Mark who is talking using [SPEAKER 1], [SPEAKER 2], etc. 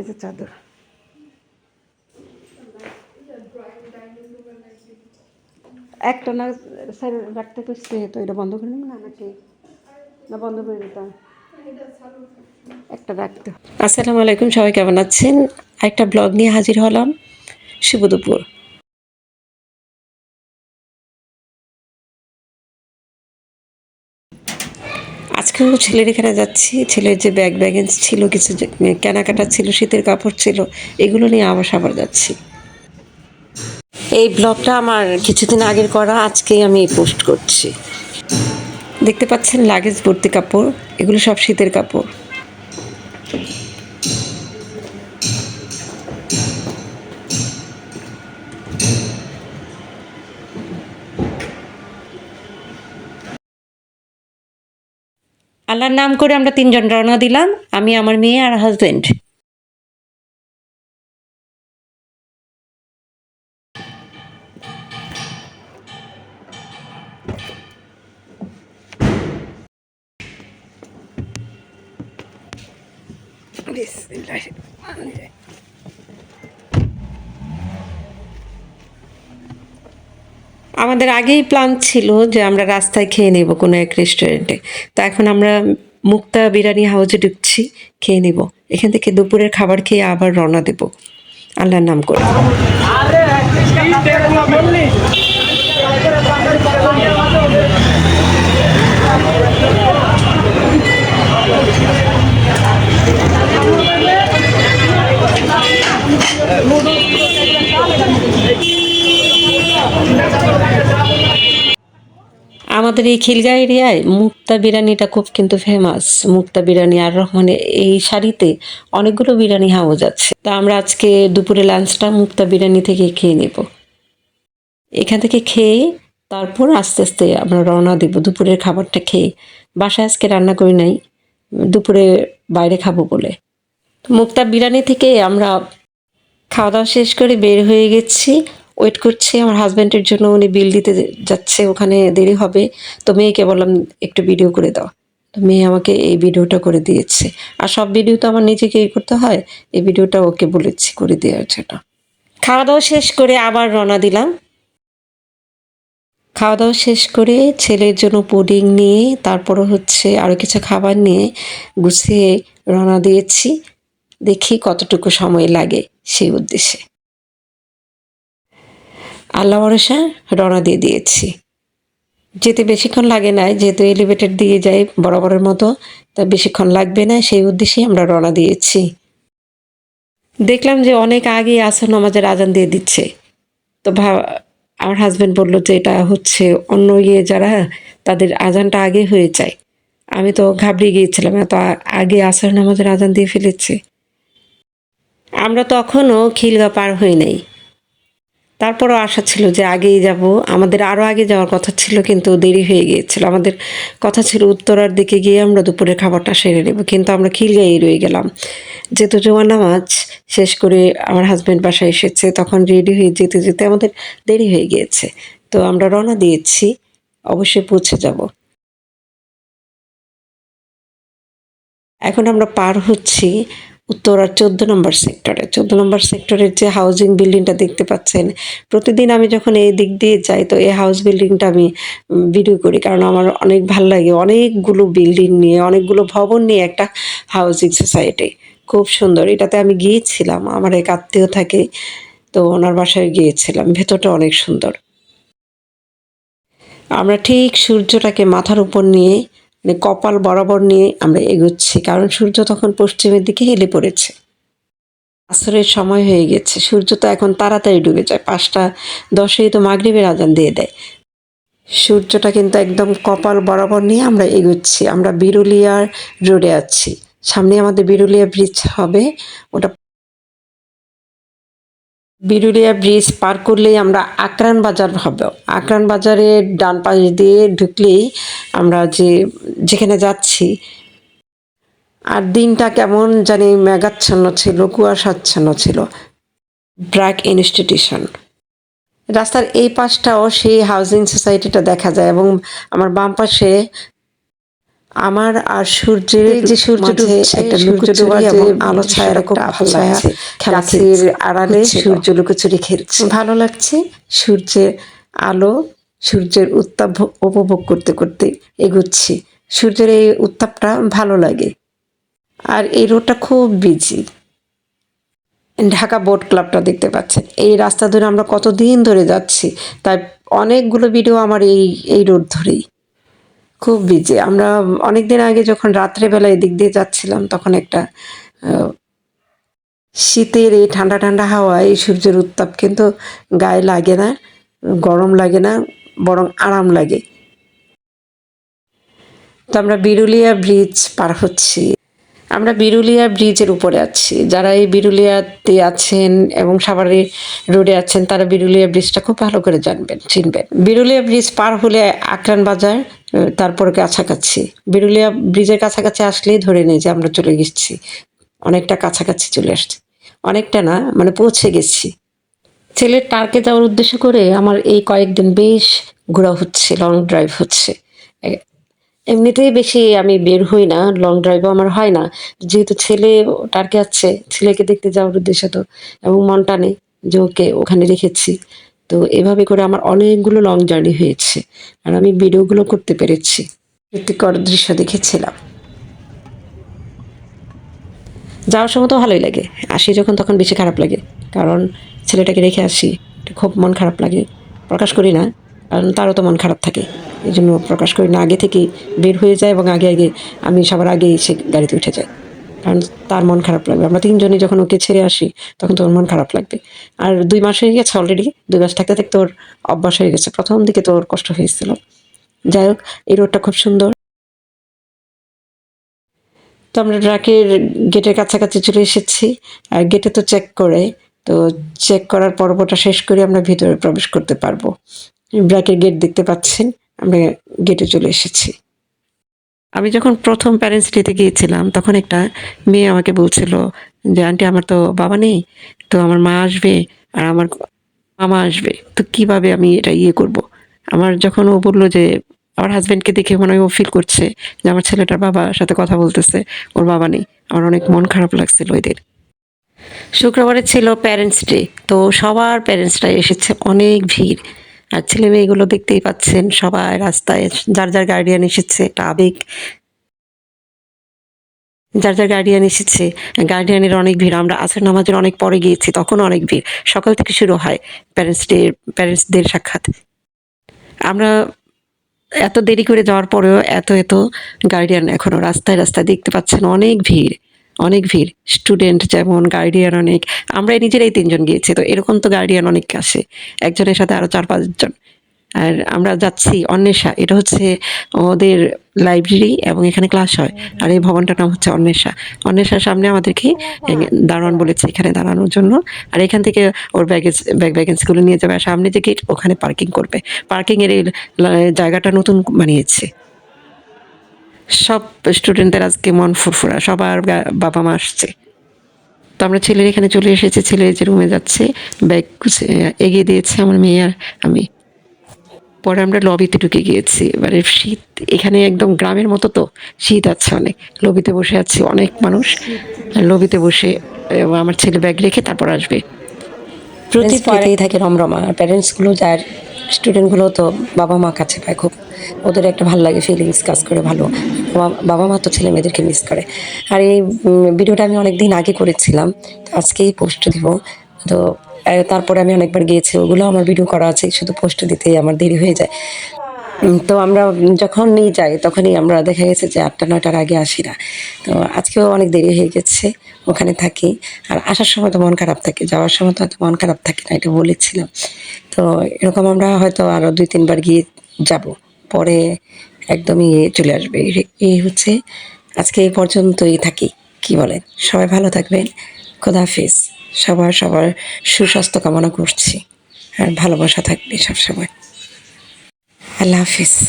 [SPEAKER 1] এই চাদর। একটা না, স্যার রাখতে করছে তো, এটা বন্ধ করে নেব না নাকি? না, বন্ধ করে দিতাম একটা রাখতে আসসালামু আলাইকুম, সবাই কেমন আছেন? একটা ব্লগ নিয়ে হাজির হলাম, শুভ আজকেও ছেলের এখানে যাচ্ছি। ছেলের যে ব্যাগ ব্যাগেন্স ছিল, কিছু কেনাকাটা ছিল, শীতের কাপড় ছিল, এগুলো নিয়ে আবার সাবার যাচ্ছি। এই ব্লগটা আমার কিছুদিন আগের করা, আজকেই আমি পোস্ট করছি। দেখতে পাচ্ছেন লাগেজ ভর্তি কাপড়, এগুলো সব শীতের কাপড়। আল্লাহর নাম করে আমরা তিনজন রওনা দিলাম আমি আমার মেয়ে আর হাজবেন্ড আমাদের আগেই প্ল্যান ছিল যে আমরা রাস্তায় খেয়ে নেব কোনো এক রেস্টুরেন্টে তো এখন আমরা মুক্তা বিরিয়ানি হাউসে ঢুকছি, খেয়ে নেব। এখান থেকে দুপুরের খাবার খেয়ে আবার রওনা দেব। আল্লাহর নাম করে। আমাদের এই খিলগা এরিয়ায় মুক্তা বিরিয়ানিটা খুব কিন্তু ফেমাস মুক্তা বিরিয়ানি আর রহমানে এই শাড়িতে অনেকগুলো বিরিয়ানি হাউস আছে। তা আমরা আজকে দুপুরে লাঞ্চটা মুক্তা বিরিয়ানি থেকে খেয়ে নেব। এখান থেকে খেয়ে তারপর আস্তে আস্তে আমরা রওনা দেব। দুপুরের খাবারটা খেয়ে বাসায় আজকে রান্না করি নাই, দুপুরে বাইরে খাব বলে। মুক্তা বিরিয়ানি থেকে আমরা খাওয়া দাওয়া শেষ করে বের হয়ে গেছি। ওয়েট করছে, আমার হাজব্যান্ডের জন্য উনি বিল দিতে যাচ্ছে, ওখানে দেরি হবে। তো মেয়েকে বললাম, একটু ভিডিও করে দাও। মেয়ে আমাকে এই ভিডিওটা করে দিয়েছে। আর সব ভিডিও তো আমার নিজেকেই করতে হয়, এই ভিডিওটা ওকে বলেছি করে দেওয়ার জন্য। খাওয়া দাওয়া শেষ করে আবার রওনা দিলাম। খাওয়া দাওয়া শেষ করে ছেলের জন্য পুডিং নিয়ে, তারপরে হচ্ছে আরও কিছু খাবার নিয়ে গুছিয়ে রওনা দিয়েছি। দেখি কতটুকু সময় লাগে সেই উদ্দেশ্যে। আল্লাহ ভরসা রওনা দিয়ে দিয়েছি। যেতে বেশিক্ষণ লাগে না, যেহেতু এলিভেটেড দিয়ে যাই বরাবরের মতো, তা বেশিক্ষণ লাগবে না, সেই উদ্দেশ্যেই আমরা রওনা দিয়েছি। দেখলাম যে অনেক আগে আসর নামাজের আজান দিয়ে দিচ্ছে। তো ভা, আমার হাজব্যান্ড বলল যে এটা হচ্ছে অন্য ইয়ে যারা, তাদের আজানটা আগে হয়ে যায়। আমি তো ঘাবড়ে গিয়েছিলাম, এত আগে আসর নামাজের আজান দিয়ে ফেলেছে। আমরা তখনও খিলগা পার হই নাই। তারপরও আশা ছিল যে আগেই যাব। আমাদের আরও আগে যাওয়ার কথা ছিল, কিন্তু দেরি হয়ে গিয়েছিল। আমাদের কথা ছিল উত্তরার দিকে গিয়ে আমরা দুপুরের খাবারটা সেরে নেব, কিন্তু আমরা খিলগাই রয়ে গেলাম। যেহেতু জোয়ার নামাজ শেষ করে আমার হাজব্যান্ড বাসায় এসেছে, তখন রেডি হয়ে যেতে যেতে আমাদের দেরি হয়ে গিয়েছে। তো আমরা রওনা দিয়েছি, অবশ্যই পৌঁছে যাব। এখন আমরা পার হচ্ছি উত্তরার চোদ্দ নম্বর সেক্টরে চোদ্দ নম্বর সেক্টরের যে হাউজিং বিল্ডিংটা দেখতে পাচ্ছেন, প্রতিদিন আমি যখন এই দিক দিয়ে যাই, তো এই হাউস বিল্ডিংটা আমি ভিডিও করি। কারণ আমার অনেক ভালো লাগে অনেকগুলো বিল্ডিং নিয়ে, অনেকগুলো ভবন নিয়ে একটা হাউজিং সোসাইটি খুব সুন্দর। এটাতে আমি গিয়েছিলাম। আমার এক আত্মীয় থাকে, তো ওনার বাসায় গিয়েছিলাম। ভেতরটা অনেক সুন্দর। আমরা ঠিক সূর্যটাকে মাথার উপর নিয়ে মানে কপাল বরাবর নিয়ে আমরা এগোচ্ছি। কারণ সূর্য তখন পশ্চিমের দিকে হেলে পড়েছে। আসরের সময় হয়ে গেছে। সূর্য তো এখন তাড়াতাড়ি ডুবে যায়। পাঁচটা দশেই তো মাগরিবের আজান দিয়ে দেয়। সূর্যটা কিন্তু একদম কপাল বরাবর নিয়ে আমরা এগোচ্ছি। আমরা বিরুলিয়ার রোডে আছি। সামনে আমাদের বিরুলিয়া ব্রিজ হবে। ওটা বিরুলিয়া ব্রিজ পার করলেই আমরা আকরান বাজার হবে। আকরান বাজারের ডান পাশ দিয়ে ঢুকলেই আমরা যে, যেখানে যাচ্ছি। আর দিনটা কেমন জানি মেঘাচ্ছন্ন ছিল, কুয়াশাচ্ছন্ন ছিল। ব্র্যাক ইনস্টিটিউশন রাস্তার এই পাশটাও সেই হাউজিং সোসাইটিটা দেখা যায় এবং আমার বাম পাশে আমার আর সূর্যের
[SPEAKER 2] যে সূর্য ডুবছে,
[SPEAKER 1] একটা
[SPEAKER 2] সূর্য
[SPEAKER 1] লুকোচুরি এবং আলো
[SPEAKER 2] ছায়া
[SPEAKER 1] লাগছে
[SPEAKER 2] খেলা
[SPEAKER 1] গাছের আড়ালে। সূর্য লুকোচুরি খেলছে। ভালো লাগছে? সূর্যের আলো সূর্যের উত্তাপ উপভোগ করতে করতে এগোচ্ছি। সূর্যের এই উত্তাপটা ভালো লাগে। আর এই রোডটা খুব বিজি ঢাকা বোট ক্লাবটা দেখতে পাচ্ছেন। এই রাস্তা ধরে আমরা কতদিন ধরে যাচ্ছি তাই অনেকগুলো ভিডিও আমার এই এই রোড ধরেই। খুব বিজি আমরা অনেক দিন আগে যখন রাত্রেবেলা এদিক দিয়ে যাচ্ছিলাম, তখন একটা শীতের এই ঠান্ডা ঠান্ডা হাওয়া, এই সূর্যের উত্তাপ কিন্তু গায়ে লাগে না, গরম লাগে না, বরং আরাম লাগে। তো আমরা বিরুলিয়া ব্রিজ পার হচ্ছি। আমরা বিরুলিয়া ব্রিজের উপরে আছি। যারা এই বিরুলিয়াতে আছেন এবং সাভারে রোডে আছেন, তারা বিরুলিয়া ব্রিজটা খুব ভালো করে জানবেন, চিনবেন। বিরুলিয়া ব্রিজ পার হলে আকরান বাজার তারপরে কাছাকাছি। বিরুলিয়া ব্রিজের কাছাকাছি আসলেই ধরে নেই যে আমরা চলে গেছি। অনেকটা কাছাকাছি চলে আসছি। অনেকটা না মানে পৌঁছে গেছি। ছেলের টার্কে যাওয়ার উদ্দেশ্য করে আমার এই কয়েকদিন বেশ ঘোরা হচ্ছে লং ড্রাইভ হচ্ছে। এমনিতেই বেশি আমি বের হই না লং ড্রাইভও আমার হয় না। যেহেতু ছেলে টার্কে আছে, ছেলেকে দেখতে যাওয়ার উদ্দেশ্য তো, এবং মন টানে যে ওকে ওখানে রেখেছি। তো এভাবে করে আমার অনেকগুলো লং জার্নি হয়েছে, আর আমি ভিডিওগুলো করতে পেরেছি। প্রীতিকর দৃশ্য দেখেছিলাম। যাওয়ার সময় তো ভালোই লাগে, আসি যখন তখন বেশি খারাপ লাগে, কারণ ছেলেটাকে রেখে আসি খুব মন খারাপ লাগে, প্রকাশ করি না, কারণ তারও তো মন খারাপ থাকে। এই জন্য প্রকাশ করি না। আগে থেকে বের হয়ে যায় এবং আগে আগে আমি সবার আগে এসে গাড়িতে উঠে যাই কারণ তার মন খারাপ লাগবে। আমরা তিনজনই যখন ওকে ছেড়ে আসি, তখন তোর মন খারাপ লাগবে। আর দুই মাস হয়ে গেছে অলরেডি দুই মাস থাকতে থাকতে তোর অভ্যাস হয়ে গেছে। প্রথম দিকে তো ওর কষ্ট হয়েছিল। যাই হোক, এই রোডটা খুব সুন্দর। তো আমরা ট্রাকের গেটের কাছাকাছি চলে এসেছি। আর গেটে তো চেক করে। তো চেক করার পর্বটা শেষ করে আমরা ভিতরে প্রবেশ করতে পারব। ব্র্যাকের গেট দেখতে পাচ্ছেন। আমরা গেটে চলে এসেছি। আমি যখন প্রথম প্যারেন্টস ডেতে গিয়েছিলাম, তখন একটা মেয়ে আমাকে বলছিল যে, আন্টি, আমার তো বাবা নেই, তো আমার মা আসবে আর আমার মামা আসবে, তো কীভাবে আমি এটা ইয়ে করব? আমার যখন ও বলল যে, আমার হাজব্যান্ডকে দেখে মনে হয় ও ফিল করছে যে, আমার ছেলেটার বাবার সাথে কথা বলতেছে, ওর বাবা নেই। আমার অনেক মন খারাপ লাগছিল ওদের। শুক্রবারে ছিল প্যারেন্টস ডে তো সবার প্যারেন্টসরা এসেছে, অনেক ভিড়। আর ছেলে মেয়েগুলো দেখতেই পাচ্ছেন সবাই রাস্তায়, যার যার গার্ডিয়ান এসেছে, একটা আবেগ। যার যার গার্ডিয়ান এসেছে গার্ডিয়ানের অনেক ভিড়, আমরা আসর নামাজের অনেক পরে গিয়েছি তখন অনেক ভিড়। সকাল থেকে শুরু হয় প্যারেন্টস ডে প্যারেন্টসদের সাক্ষাৎ। আমরা এত দেরি করে যাওয়ার পরেও এত এত গার্ডিয়ান এখনও রাস্তায় রাস্তায় দেখতে পাচ্ছেন অনেক ভিড়। অনেক ভিড় স্টুডেন্ট যেমন গার্ডিয়ান অনেক আমরা নিজেরাই তিনজন গিয়েছি, তো এরকম তো গার্ডিয়ান অনেক আসে, একজনের সাথে আরও চার পাঁচজন আর আমরা যাচ্ছি অন্বেষা, এটা হচ্ছে ওদের লাইব্রেরি এবং এখানে ক্লাস হয়, আর এই ভবনটার নাম হচ্ছে অন্বেষা। অন্বেষার সামনে আমাদেরকে দারোয়ান বলেছে এখানে দাঁড়ানোর জন্য, আর এখান থেকে ওর ব্যাগেজ ব্যাগ ব্যাগেন্সগুলো নিয়ে যাবে, আর সামনে যে গেট ওখানে পার্কিং করবে। পার্কিংয়ের এই জায়গাটা নতুন বানিয়েছে। সব স্টুডেন্টদের আজকে মন ফুরফুরা সবার বাবা মা আসছে। তো আমরা ছেলের এখানে চলে এসেছি ছেলে যে রুমে যাচ্ছে ব্যাগ এগিয়ে দিয়েছে আমার মেয়ে আর আমি। পরে আমরা লবিতে ঢুকে গিয়েছি এবারে শীত এখানে একদম গ্রামের মতো তো শীত আছে অনেক। লবিতে বসে আছি অনেক মানুষ লবিতে বসে আমার ছেলে ব্যাগ রেখে তারপর আসবে।
[SPEAKER 2] প্রতি পরেই থাকে রমরমা আর প্যারেন্টসগুলো যার স্টুডেন্টগুলো তো বাবা মা কাছে পায় খুব। ওদের একটা ভালো লাগে ফিলিংস কাজ করে ভালো। বাবা- মা তো ছেলে মেয়েদেরকে মিস করে। আর এই ভিডিওটা আমি অনেক দিন আগে করেছিলাম আজকেই পোস্ট দিব। তো তারপরে আমি অনেকবার গিয়েছি, ওগুলো আমার ভিডিও করা আছে, শুধু পোস্ট দিতেই আমার দেরি হয়ে যায়। তো আমরা যখনই যাই, তখনই আমরা দেখা গেছে যে আটটা নয়টার আগে আসি না। তো আজকেও অনেক দেরি হয়ে গেছে, ওখানে থাকি। আর আসার সময় তো মন খারাপ থাকে, যাওয়ার সময় তো হয়তো মন খারাপ থাকে না, এটা বলেছিলাম। তো এরকম আমরা হয়তো আরও দুই, তিনবার গিয়ে যাব। পরে একদমই চলে আসবে। এই- হচ্ছে আজকে এই পর্যন্তই থাকি। কি বলেন? সবাই ভালো থাকবেন। খোদাহাফিজ সবার সবার সুস্বাস্থ্য কামনা করছি। আর ভালোবাসা থাকবে সবসময়। আল্লাহ হাফিজ।